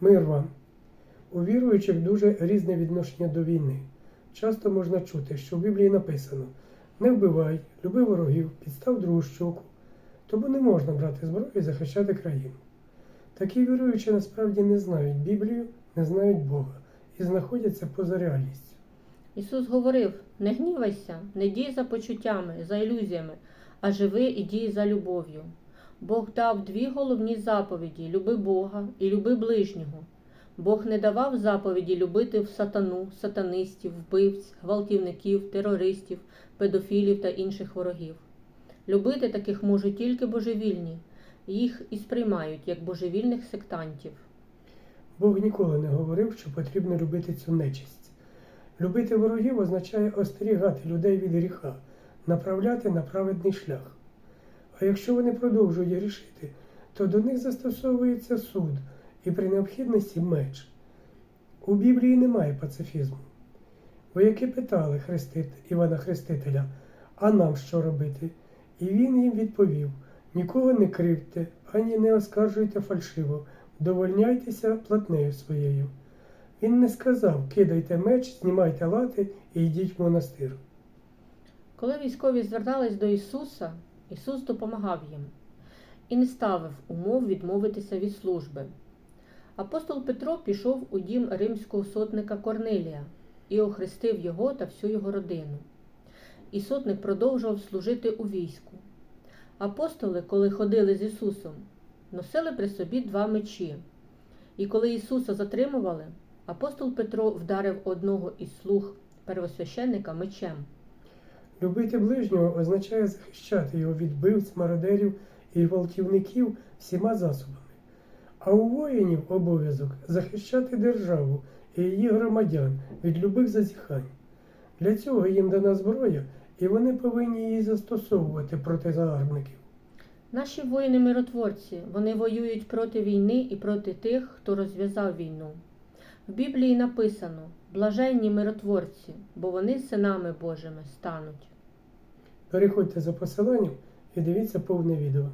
Мир вам. У віруючих дуже різне відношення до війни. Часто можна чути, що в Біблії написано не вбивай, люби ворогів, підстав другу щоку. Тому не можна брати зброю і захищати країну. Такі віруючі насправді не знають Біблію, не знають Бога і знаходяться поза реальністю. Ісус говорив: не гнівайся, не дій за почуттями, за ілюзіями, а живи і дій за любов'ю. Бог дав дві головні заповіді люби Бога і люби ближнього. Бог не давав заповіді любити в сатану, сатанистів, вбивць, гвалтівників, терористів, педофілів та інших ворогів. Любити таких можуть тільки божевільні, їх і сприймають як божевільних сектантів. Бог ніколи не говорив, що потрібно любити цю нечисть. Любити ворогів означає остерігати людей від гріха, направляти на праведний шлях. А якщо вони продовжують грішити, то до них застосовується суд і при необхідності меч. У Біблії немає пацифізму. Вояки питали Хрестит, Івана Хрестителя, а нам що робити? І він їм відповів: нікого не кривдьте, ані не оскаржуйте фальшиво, довольняйтеся платнею своєю. Він не сказав кидайте меч, знімайте лати і йдіть в монастир. Коли військові звертались до Ісуса, Ісус допомагав їм і не ставив умов відмовитися від служби. Апостол Петро пішов у дім римського сотника Корнилія і охрестив його та всю його родину. І сотник продовжував служити у війську. Апостоли, коли ходили з Ісусом, носили при собі два мечі. І коли Ісуса затримували, апостол Петро вдарив одного із слуг первосвященника мечем. Любити ближнього означає захищати його від бивць, мародерів і гвалтівників всіма засобами. А у воїнів обов'язок захищати державу і її громадян від любих зазіхань. Для цього їм дана зброя, і вони повинні її застосовувати проти загарбників. Наші воїни-миротворці, вони воюють проти війни і проти тих, хто розв'язав війну. В Біблії написано блаженні миротворці, бо вони синами Божими стануть. Переходьте за посиланням і дивіться повне відео.